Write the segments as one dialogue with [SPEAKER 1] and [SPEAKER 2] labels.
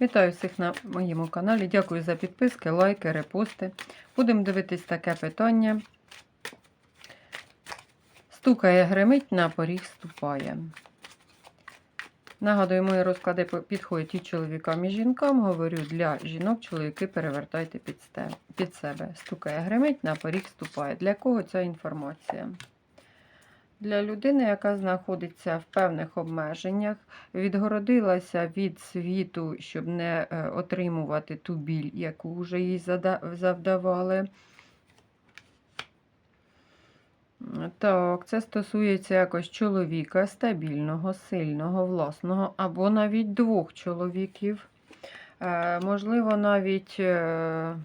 [SPEAKER 1] Вітаю всіх на моєму каналі. Дякую за підписки, лайки, репости. Будемо дивитись таке питання. Стукає, гримить, на поріг ступає. Нагадую, мої розклади підходять і чоловікам, і жінкам. Говорю для жінок, чоловіки перевертайте під, себе. Стукає, гримить, на поріг ступає. Для кого ця інформація? Для людини, яка знаходиться в певних обмеженнях, відгородилася від світу, щоб не е, отримувати ту біль, яку вже їй завдавали. Так, це стосується якось чоловіка стабільного, сильного, власного, або навіть двох чоловіків. Е, можливо, навіть е,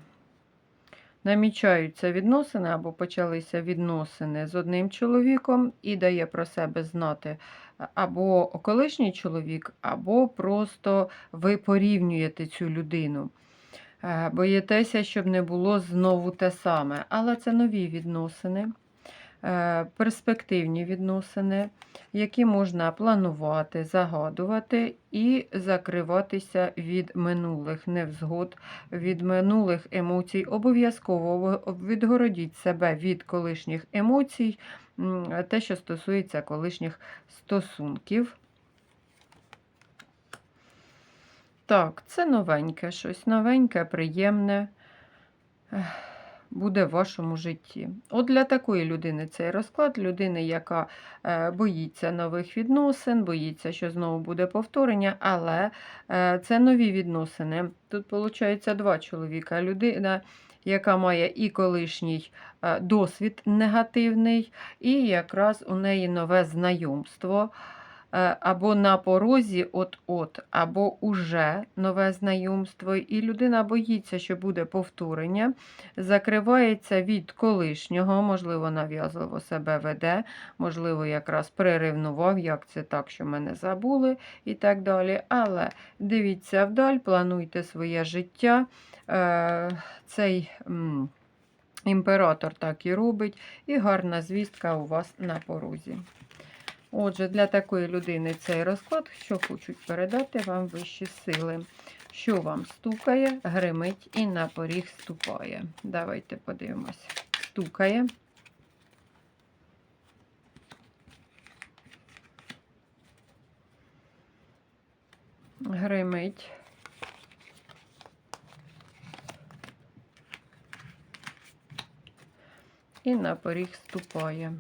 [SPEAKER 1] намічаються відносини або почалися відносини з одним чоловіком і дає про себе знати або колишній чоловік, або просто ви порівнюєте цю людину. Е, Боїтеся, щоб не було знову те саме. Але це нові відносини, е, перспективні відносини, які можна планувати, загадувати і закриватися від минулих невзгод, від минулих емоцій. Обов'язково відгородіть себе від колишніх емоцій, те, що стосується колишніх стосунків. Так, це новеньке щось, новеньке, приємне буде в вашому житті. От для такої людини цей розклад, людини, яка е, боїться нових відносин, боїться, що знову буде повторення, але е, це нові відносини. Тут, виходить, два чоловіка. Людина, яка має і колишній е, досвід негативний, і якраз у неї нове знайомство. Е, Або на порозі от-от, або уже нове знайомство, і людина боїться, що буде повторення, закривається від колишнього, можливо, нав'язливо себе веде, можливо, якраз приревнував, як це так, що мене забули, і так далі. Але дивіться вдаль, плануйте своє життя. Е, Цей імператор так і робить, і гарна звістка у вас на порозі. Отже, для такої людини цей розклад, що хочуть передати вам вищі сили. Що вам стукає, гримить і на поріг ступає. Давайте подивимось. Стукає. Гримить. І на поріг ступає.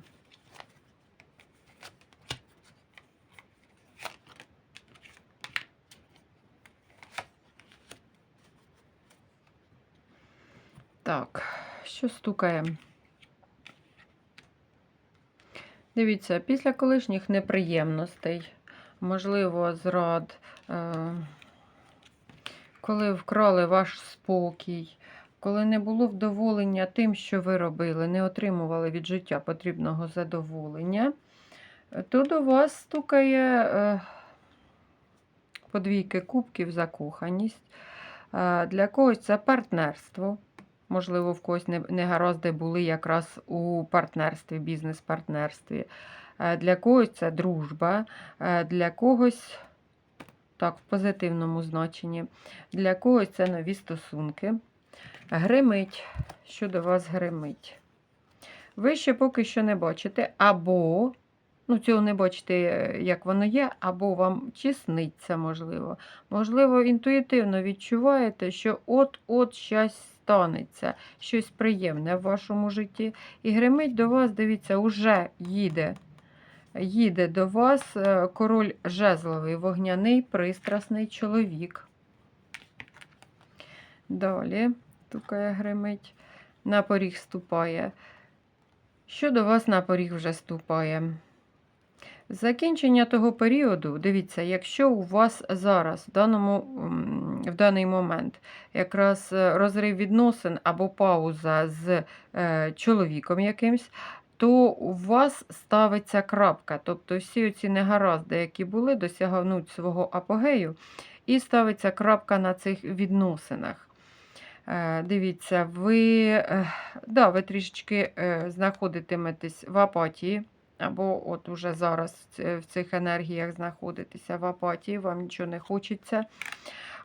[SPEAKER 1] Так, що стукає? Дивіться, після колишніх неприємностей, можливо, зрад, е, коли вкрали ваш спокій, коли не було вдоволення тим, що ви робили, не отримували від життя потрібного задоволення, е, то до вас стукає е, подвійки кубків, закоханість. Для когось це партнерство. Можливо, в когось не- негаразди були якраз у партнерстві, бізнес-партнерстві. Е, Для когось це дружба, е, для когось, так, в позитивному значенні, для когось це нові стосунки. Гримить, що до вас гримить. Ви ще поки що не бачите, або, ну, цього не бачите, е, як воно є, або вам чи сниться, можливо. Можливо, інтуїтивно відчуваєте, що от-от щось станеться, щось приємне в вашому житті. І гримить до вас, дивіться, уже їде. Їде до вас е, король жезловий, вогняний, пристрасний чоловік. Далі, тукає гримить, на поріг ступає. Що до вас на поріг вже ступає? Закінчення того періоду, дивіться, якщо у вас зараз в, даному, в даний момент якраз е, розрив відносин або пауза з е, чоловіком якимсь, то у вас ставиться крапка. Тобто всі ці негаразди, які були, досягнуть свого апогею, і ставиться крапка на цих відносинах. Е, Дивіться, ви, е, да, ви трішечки знаходитиметесь в апатії, або от уже зараз в цих енергіях знаходитеся в апатії, вам нічого не хочеться.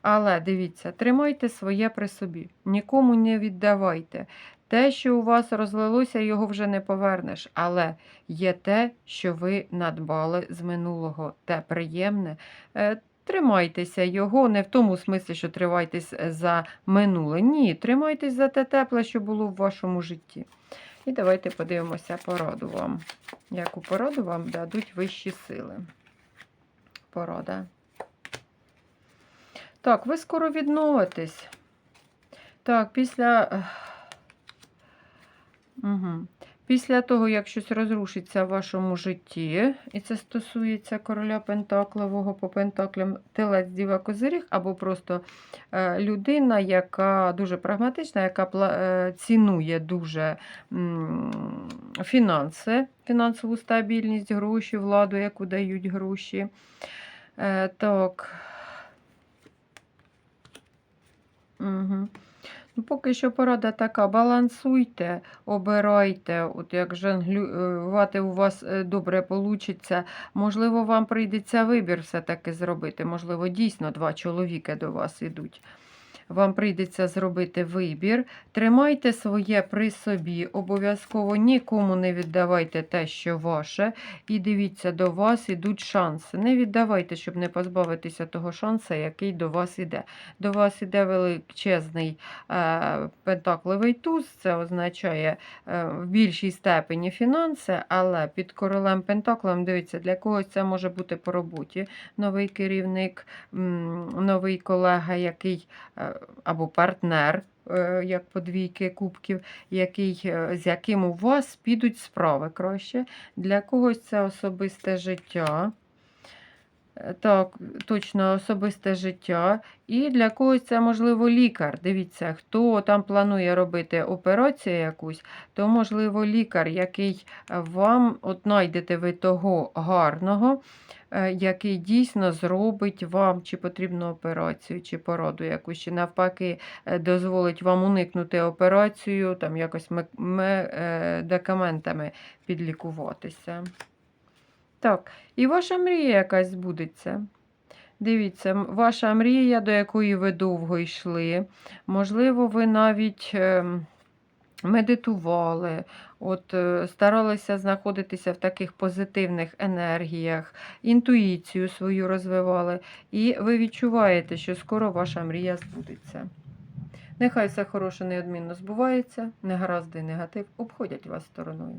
[SPEAKER 1] Але дивіться, тримайте своє при собі, нікому не віддавайте. Те, що у вас розлилося, його вже не повернеш. Але є те, що ви надбали з минулого, те приємне. Е, Тримайтеся його не в тому смислі, що тримайтесь за минуле. Ні, тримайтесь за те тепле, що було в вашому житті. І давайте подивимося пораду вам. Яку пораду вам дадуть вищі сили? Порада. Так, ви скоро відновитесь. Так, після. Угу. Після того, як щось розрушиться в вашому житті, і це стосується короля Пентаклевого по Пентаклям телець Діва Козиріг, або просто е, людина, яка дуже прагматична, яка е, цінує дуже фінанси, фінансову стабільність, гроші, владу, яку дають гроші. Е, так. Угу. Ну, поки що порада така: балансуйте, обирайте, от як жонглювати у вас е, добре вийде. Можливо, вам прийдеться вибір все-таки зробити. Можливо, дійсно два чоловіки до вас ідуть. Вам прийдеться зробити вибір. Тримайте своє при собі, обов'язково нікому не віддавайте те, що ваше. І дивіться, до вас ідуть шанси. Не віддавайте, щоб не позбавитися того шансу, який до вас іде. До вас іде величезний е, пентакливий туз, це означає е, в більшій степені фінанси, але під королем Пентаклем, дивіться, для когось це може бути по роботі. Новий керівник, новий колега, який е, або партнер, як як подвійки кубків, який, е, з яким у вас підуть справи краще. Для когось це особисте життя. Так, точно особисте життя. І для когось це, можливо, лікар. Дивіться, хто там планує робити операцію якусь, то, можливо, лікар, який е, вам от знайдете ви того гарного, е, який дійсно зробить вам чи потрібну операцію, чи породу якусь, чи навпаки е, дозволить вам уникнути операцію, там якось ме- ме- медикаментами підлікуватися. Так, і ваша мрія якась збудеться. Дивіться, ваша мрія, до якої ви довго йшли. Можливо, ви навіть ем, медитували, от, е, старалися знаходитися в таких позитивних енергіях, інтуїцію свою розвивали. І ви відчуваєте, що скоро ваша мрія збудеться. Нехай все хороше неодмінно збувається, негаразди і негатив обходять вас стороною.